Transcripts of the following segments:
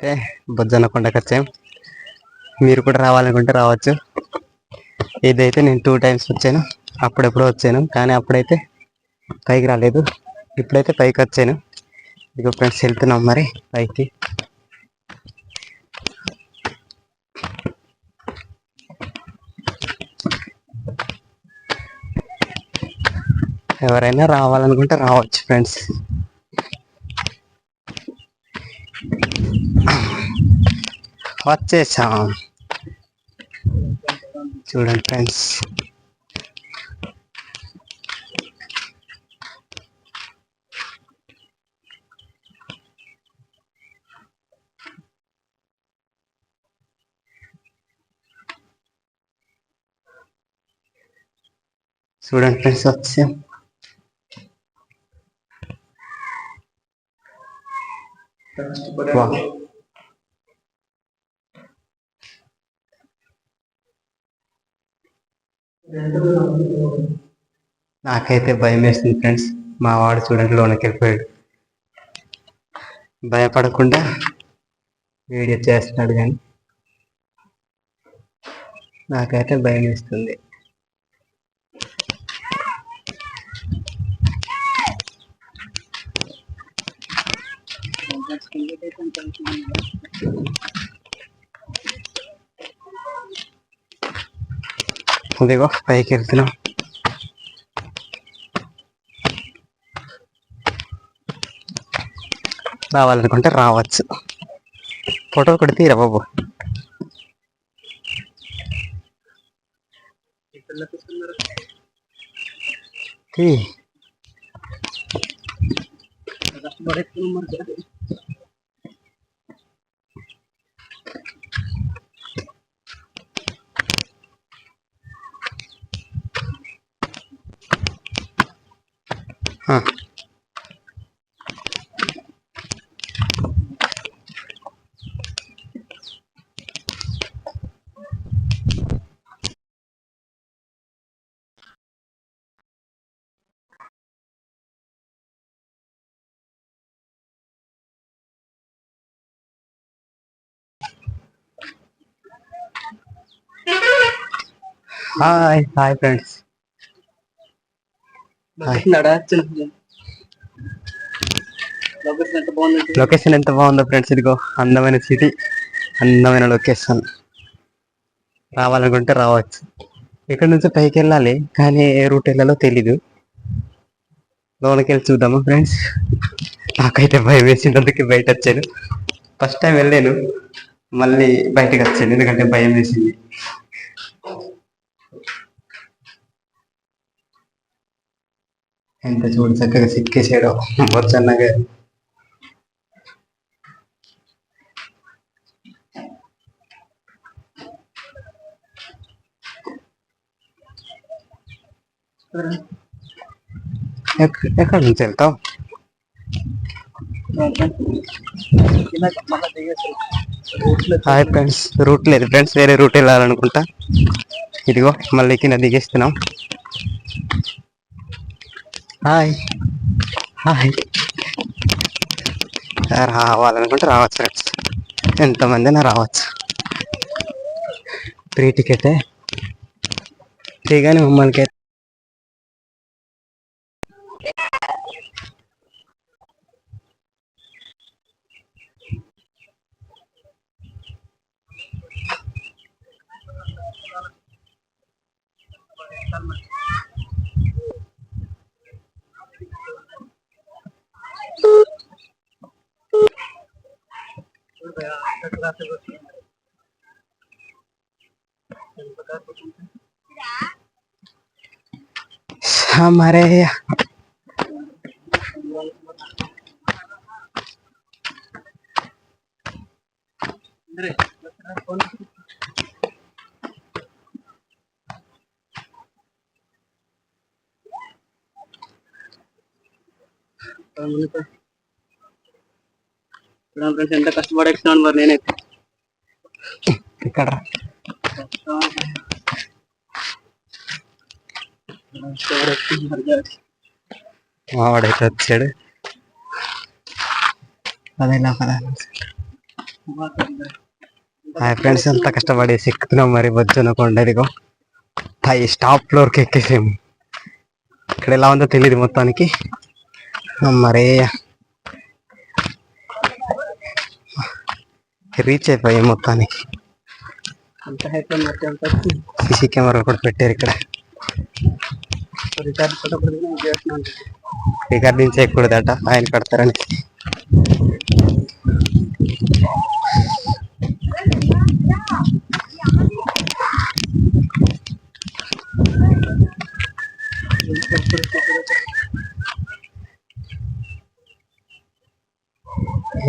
అయితే బొజ్జన్న కొండకు వచ్చాం మీరు కూడా రావాలనుకుంటే రావచ్చు. ఇదైతే నేను టూ టైమ్స్ వచ్చాను. అప్పుడెప్పుడో వచ్చాను. కానీ అప్పుడైతే పైకి రాలేదు. ఇప్పుడైతే పైకి వచ్చాను. ఇదిగో ఫ్రెండ్స్ వెళ్తున్నాం మరి పైకి. ఎవరైనా రావాలనుకుంటే రావచ్చు ఫ్రెండ్స్. వచ్చేసాం చూడండి ఫ్రెండ్స్ చూడండి ఫ్రెండ్స్ వచ్చాం వా నాకైతే భయం వేస్తుంది ఫ్రెండ్స్ మా వాడు చూడండి లోనికి వెళ్ళిపోయాడు. భయపడకుండా వీడియో చేస్తున్నాడు కానీ నాకైతే భయం వేస్తుంది. ఇదిగో పైకి వెళ్తున్నాం. రావాలనుకుంటే రావచ్చు. ఫోటో కూడా తీరా బాబు. తీ. ఆ. హాయ్ హాయ్ ఫ్రెండ్స్ లొకేషన్ ఎంత బాగుందో ఫ్రెండ్స్ ఇదిగో అందమైన సిటీ అందమైన లొకేషన్ రావాలనుకుంటే రావచ్చు. ఇక్కడ నుంచి పైకి వెళ్ళాలి కానీ ఏ రూట్ వెళ్ళాలో తెలీదు. లోనకి వెళ్ళి చూద్దామా ఫ్రెండ్స్ నాకైతే భయం వేసినందుకు బయట వచ్చాను ఫస్ట్ టైం వెళ్ళాను మళ్ళీ బయటకు వచ్చాను ఎందుకంటే భయం వేసింది. ఎంత చూడు చక్కగా సిక్కేసాడో వచ్చన్న గారు ఎక్కడ నుంచి వెళ్తావు? హాయ్ ఫ్రెండ్స్ రూట్ లేదు. ఫ్రెండ్స్ వేరే రూట్ వెళ్ళాలనుకుంటా. ఇదిగో మళ్ళీ కింద దిగేస్తున్నాం. హాయ్. హాయ్. రావాలనుకుంటే రావచ్చు ఫ్రెండ్స్. ఎంతమందినా రావచ్చు. ఫ్రీ టికెటే? ఫ్రీగానే మమ్మల్ని गया टकराते हमारे ఫ్రెండ్స్ ఎంత కష్టపడేస్తున్నాను మరి నేనైతే. ఇక్కడ. మావాడైతే వచ్చాడు. అదేలా కదా హాయ్ ఫ్రెండ్స్ ఎంత కష్టపడేసి ఎక్కుతున్నాం మరి బొజ్జున కొండ ఇదిగో. పై స్టాప్ ఫ్లోర్కి ఎక్కేసాము. ఇక్కడ ఎలా ఉందో తెలియదు మొత్తానికి. మరే రీచ్ అయిపోయాయి మొత్తానికి. సీసీ కెమెరా కూడా పెట్టారు ఇక్కడ. రికార్డింగ్ చేయకూడదట ఆయన కడతారని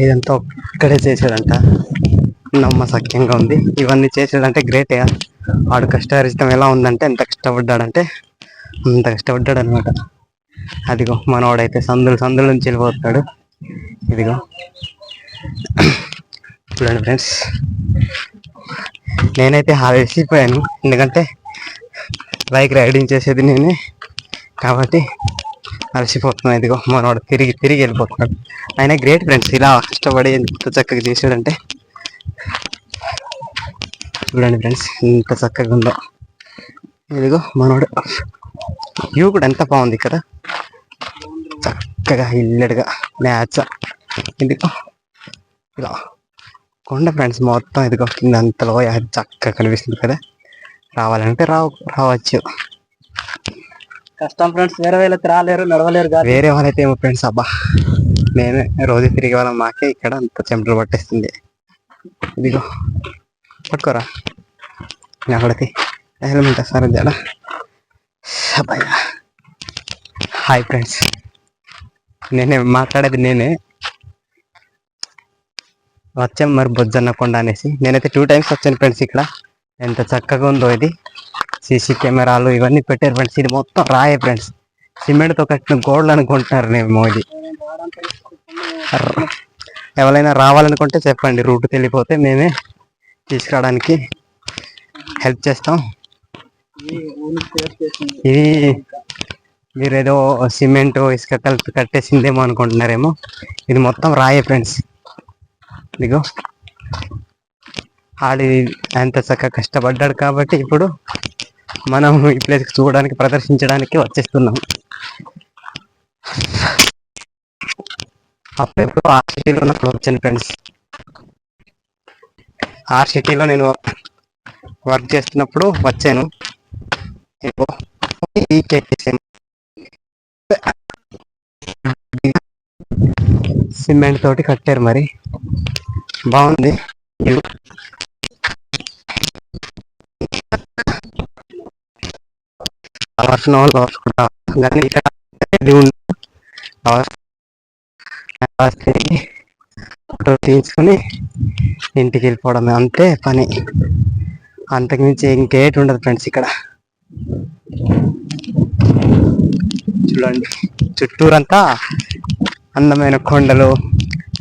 ఇదంతా ఇక్కడే చేసాడంట నమ్మ సఖ్యంగా ఉంది. ఇవన్నీ చేసాడంటే గ్రేట్ వాడు కష్టారిష్టం ఎలా ఉందంటే ఎంత కష్టపడ్డాడంటే అంత కష్టపడ్డాడు అనమాట అదిగో మనవాడైతే సందులు సందుల నుంచి వెళ్ళిపోతాడు. ఇదిగో. చూడండి ఫ్రెండ్స్. నేనైతే హారేసిపోయాను ఎందుకంటే బైక్ రైడింగ్ చేసేది నేనే. కాబట్టి అలసిపోతున్నాను. ఇదిగో మనవాడు తిరిగి తిరిగి వెళ్ళిపోతున్నాడు. ఆయన గ్రేట్ ఫ్రెండ్స్ ఇలా కష్టపడి ఎంత చక్కగా చేసాడంటే చూడండి ఫ్రెండ్స్ ఎంత చక్కగా ఉందో. ఇదిగో మనోడు. వ్యూ కూడా ఎంత బాగుంది ఇక్కడ. చక్కగా ఇల్లెడుగా మ్యాచ్. ఇదిగో. ఇలా కొండ ఫ్రెండ్స్ మొత్తం ఇదిగో కింద అంత లోయ చక్కగా కనిపిస్తుంది కదా. రావాలంటే రావు రావచ్చు. కష్టం ఫ్రెండ్స్ వేరే వేళ రాలేరు నడవలేరు కాదు వేరే వాళ్ళైతే ఏమో ఫ్రెండ్స్ అబ్బా. నేను రోజు తిరిగే వాళ్ళం మాకే ఇక్కడ అంత చెమటలు పట్టేస్తుంది. ఇదిగో పట్టుకోరా. అక్కడికి. హెల్మెట్ సార్ జడ? Hi friends. నేనే మాట్లాడేది నేనే. వచ్చాం మరి బొజ్జన్న కొండ అనేసి. నేనైతే టూ టైమ్స్ వచ్చాను ఫ్రెండ్స్ ఇక్కడ. ఎంత చక్కగా ఉందో ఇది. సీసీ కెమెరాలు ఇవన్నీ పెట్టారు ఫ్రెండ్స్. ఇది మొత్తం రాయే ఫ్రెండ్స్. సిమెంట్తో కట్టిన గోడలు అనుకుంటున్నారు నేను మోదీ ఎవరైనా రావాలనుకుంటే చెప్పండి. రూట్ తెలియపోతే మేమే తీసుకురావడానికి హెల్ప్ చేస్తాం. ఇది మీరు ఏదో సిమెంట్ ఇసుక కలిపి కట్టేసిందేమో అనుకుంటున్నారేమో. ఇది మొత్తం రాయే ఫ్రెండ్స్. ఇదిగో. ఆడి అంత చక్కగా కష్టపడ్డాడు కాబట్టి ఇప్పుడు మనం ఈ ప్లేస్కి చూడడానికి ప్రదర్శించడానికి వచ్చేస్తున్నాం. అప్పుడెప్పుడు ఆర్సిటీలో ఉన్నప్పుడు వచ్చాను ఫ్రెండ్స్ ఆర్సిటీలో నేను వర్క్ చేస్తున్నప్పుడు వచ్చాను ఈ కేకేసాను. సిమెంట్ తోటి కట్టారు మరి బాగుంది ఇదిగో. కావాల్సిన వాళ్ళు కావచ్చు కూడా కానీ ఇక్కడ ఇది ఫోటో తీసుకుని ఇంటికి వెళ్ళిపోవడం అంతే పని. అంతకుమించి ఇంకేటి ఉండదు ఫ్రెండ్స్ ఇక్కడ. చూడండి చుట్టూరంతా అందమైన కొండలు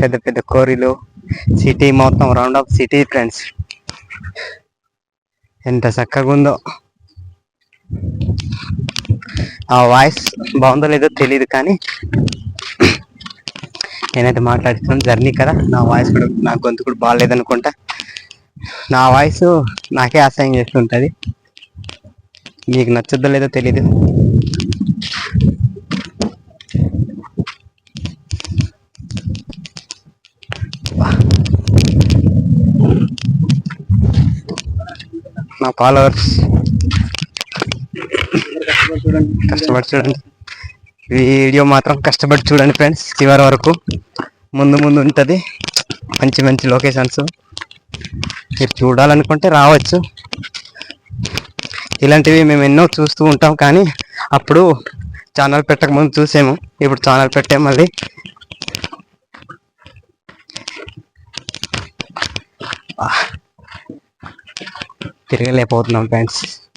పెద్ద పెద్ద కోరిలు సిటీ మొత్తం రౌండ్ ఆఫ్ సిటీ ఫ్రెండ్స్ ఎంత చక్కగా ఉందో. ఆ వాయిస్ బాగుందో లేదో తెలియదు కానీ నేనైతే మాట్లాడుతున్నాను. జర్నీ కదా. నా వాయిస్ కూడా నా గొంతు కూడా బాగాలేదనుకుంటా నా వాయిస్ నాకే అసహ్యం చేస్తుంటది మీకు నచ్చుద్దో లేదో తెలీదు. నా ఫాలోవర్స్ కష్టపడి చూడండి. వీడియో మాత్రం కష్టపడి చూడండి ఫ్రెండ్స్ చివరి వరకు. ముందు ముందు ఉంటుంది. మంచి మంచి లొకేషన్స్. మీరు చూడాలనుకుంటే రావచ్చు. ఇలాంటివి మేము ఎన్నో చూస్తూ ఉంటాం కానీ అప్పుడు ఛానల్ పెట్టక ముందు చూసాము. ఇప్పుడు ఛానల్ పెట్టాము మళ్ళీ. తిరగలేకపోతున్నాం ఫ్రెండ్స్.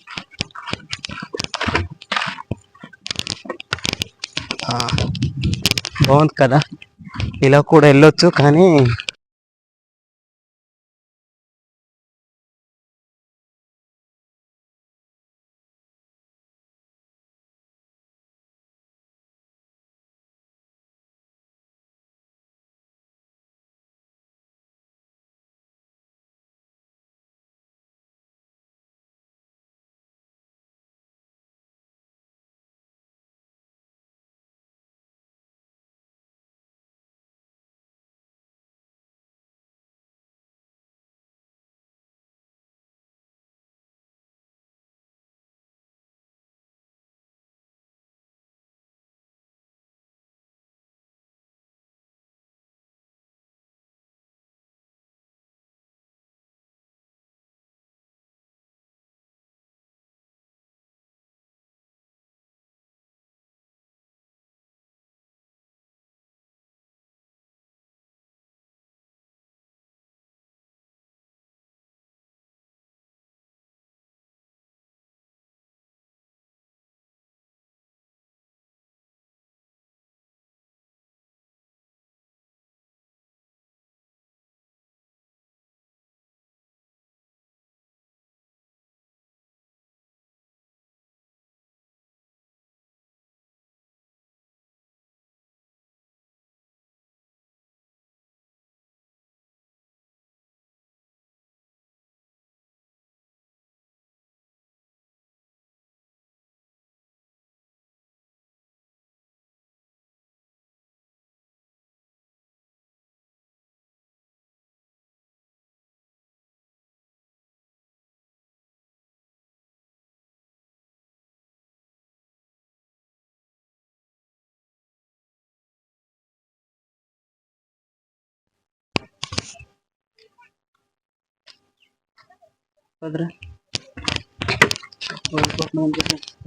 బాగుంది కదా. ఇలా కూడా వెళ్ళొచ్చు కానీ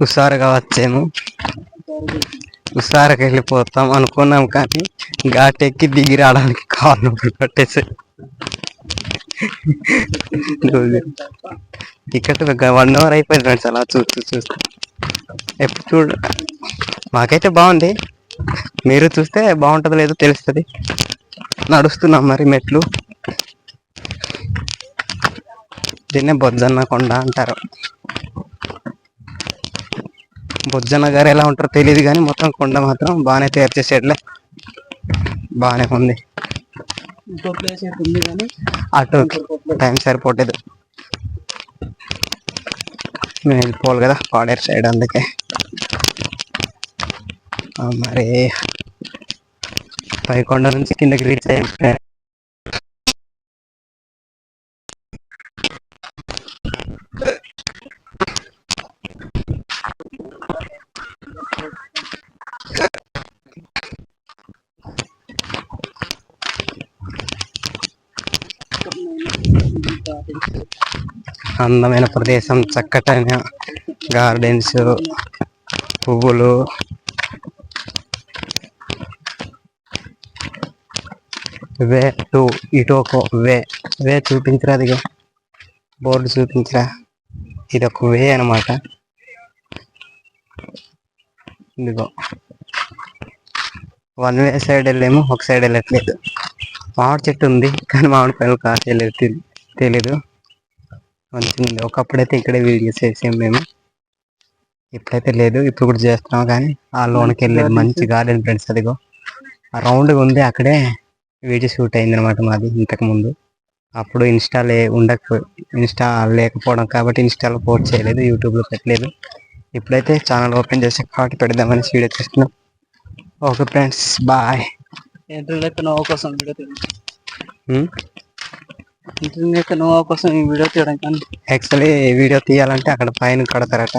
హుషారుగా వచ్చాము హుషారుగా వెళ్ళిపోతాం అనుకున్నాం కానీ ఘాట్ ఎక్కి దిగి రావడానికి కాలు నొప్పులు పట్టేసి ఇక్కడ వన్ అవర్ అయిపోయింది ఫ్రెండ్స్ అలా చూస్తూ చూస్తూ. ఎప్పుడు చూడ మాకైతే బాగుంది. మీరు చూస్తే బాగుంటుందో లేదో తెలుస్తుంది. నడుస్తున్నాం మరి మెట్లు. దీన్నే బొజ్జన్న కొండ అంటారు. బొజ్జన్న గారు ఎలా ఉంటారో తెలియదు కానీ మొత్తం కొండ మాత్రం బాగానే తయారు చేసేట్లే. బాగానే ఉంది. అటు టైం సరిపోలేదు. మేము వెళ్ళిపోవాలి కదా పాడేరు సైడ్ అందుకే. మరి. పైకొండ నుంచి కిందకి రీచ్ అయిపోయాను అందమైన ప్రదేశం చక్కటైన గార్డెన్స్ పువ్వులు. వే టు ఇటోకో వే. వే చూపించరా అదిగో బోర్డు చూపించరా? ఇది ఒక వే అనమాట ఇదిగో. వన్ వే సైడ్ వెళ్ళేమో ఒక సైడ్ వెళ్ళట్లేదు. మామిడి చెట్టు ఉంది కానీ మామిడి పనులు కాసేలేదు తెలియదు తెలీదు. మంచిగా ఉంది ఒకప్పుడైతే ఇక్కడే వీడియోస్ చేసాం మేము. ఇప్పుడైతే లేదు ఇప్పుడు కూడా చేస్తున్నాం కానీ ఆ లోనికి వెళ్ళేది మంచి గార్డెన్ ఫ్రెండ్స్ అదిగో. ఆ రౌండ్గా ఉంది అక్కడే వీడియో షూట్ అయింది అనమాట మాది ఇంతకు ముందు. అప్పుడు ఇన్స్టా లే ఉండక ఇన్స్టా లేకపోవడం కాబట్టి ఇన్స్టాలో పోస్ట్ చేయలేదు యూట్యూబ్లో పెట్టలేదు. ఇప్పుడైతే ఛానల్ ఓపెన్ చేసి కాబట్టి పెడదామని వీడియో చేస్తున్నాం ఓకే ఫ్రెండ్స్ బాయ్. కోసం వీడియో ఇంటర్నెట్ నోవా కోసం ఈ వీడియో తీయడం కానీ. యాక్చువల్లీ వీడియో తీయాలంటే అక్కడ పైన కడతారట.